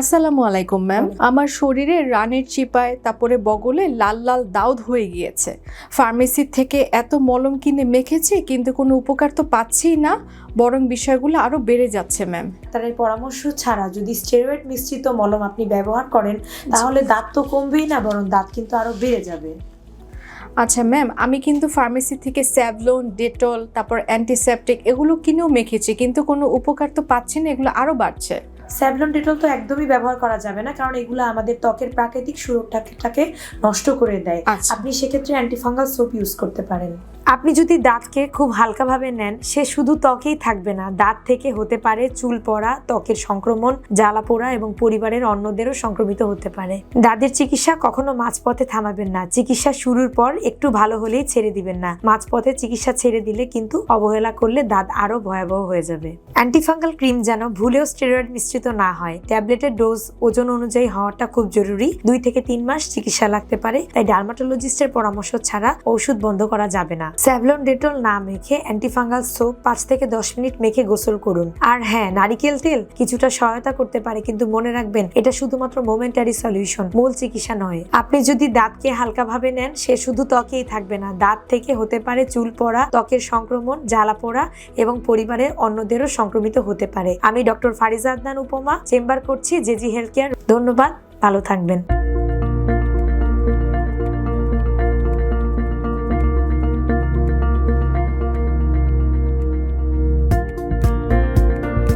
আসসালামু আলাইকুম ম্যাম আমার শরীরে রানের চিপায় তারপরে বগলে লাল লাল দাউদ হয়ে গিয়েছে। ফার্মেসির থেকে এত মলম কিনে মেখেছি কিন্তু কোনো উপকার তো পাচ্ছিই না বরং বিষয়গুলো আরও বেড়ে যাচ্ছে ম্যাম ডাক্তারের পরামর্শ ছাড়া যদি স্টেরয়েড মিশ্রিত মলম আপনি ব্যবহার করেন তাহলে দাঁত তো কমবেই না বরং দাঁত কিন্তু আরও বেড়ে যাবে। আচ্ছা ম্যাম আমি কিন্তু ফার্মেসি থেকে স্যাভলন ডেটল তারপর অ্যান্টিসেপটিক এগুলো কিনেও মেখেছি কিন্তু কোনো উপকার তো পাচ্ছি না এগুলো আরও বাড়ছে। স্যাভলন ডেটল তো একদমই ব্যবহার করা যাবে না কারণ এগুলো আমাদের ত্বকের প্রাকৃতিক সুরক্ষাটাকে নষ্ট করে দেয়। আচ্ছা। আপনি সেক্ষেত্রে অ্যান্টিফাঙ্গাল সোপ ইউজ করতে পারেন। আপনি যদি দাঁতকে খুব হালকাভাবে নেন, সে শুধু ত্বকেই থাকবে না। দাঁত থেকে হতে পারে চুল পড়া, ত্বকের সংক্রমণ, জ্বালা পোড়া এবং পরিবারের অন্যদেরও সংক্রমিত হতে পারে। দাঁতের চিকিৎসা কখনো মাঝপথে থামাবেন না। চিকিৎসা শুরুর পর একটু ভালো হলেই ছেড়ে দিবেন না। মাঝপথে চিকিৎসা ছেড়ে দিলে কিন্তু অবহেলা করলে দাঁত আরও ভয়াবহ হয়ে যাবে। অ্যান্টিফাঙ্গাল ক্রিম যেন ভুলেও স্টেরয়েড মিশ্রিত না হয়। ট্যাবলেটের ডোজ ওজন অনুযায়ী হওয়াটা খুব জরুরি। দুই থেকে তিন মাস চিকিৎসা লাগতে পারে, তাই ডার্মাটোলজিস্টের পরামর্শ ছাড়া ওষুধ বন্ধ করা যাবে না। স্যাভলন ডেটল না মেখে অ্যান্টিফাঙ্গাল সোপ পাঁচ থেকে দশ মিনিট মেখে গোসল করুন। আর হ্যাঁ নারিকেল তেল কিছুটা সহায়তা করতে পারে, কিন্তু মনে রাখবেন, এটা শুধুমাত্র মোমেন্টারি সলিউশন মূল চিকিৎসা নয়। আপনি যদি দাঁতকে হালকাভাবে নেন, সে শুধু ত্বকেই থাকবে না, দাঁত থেকে হতে পারে চুল পড়া, ত্বকের সংক্রমণ, জ্বালা পোড়া এবং পরিবারের অন্যদেরও সংক্রমিত হতে পারে। আমি ডক্টর ফারিজা আদনান উপমা, চেম্বার করছি জেজি হেলথ কেয়ার। ধন্যবাদ, ভালো থাকবেন।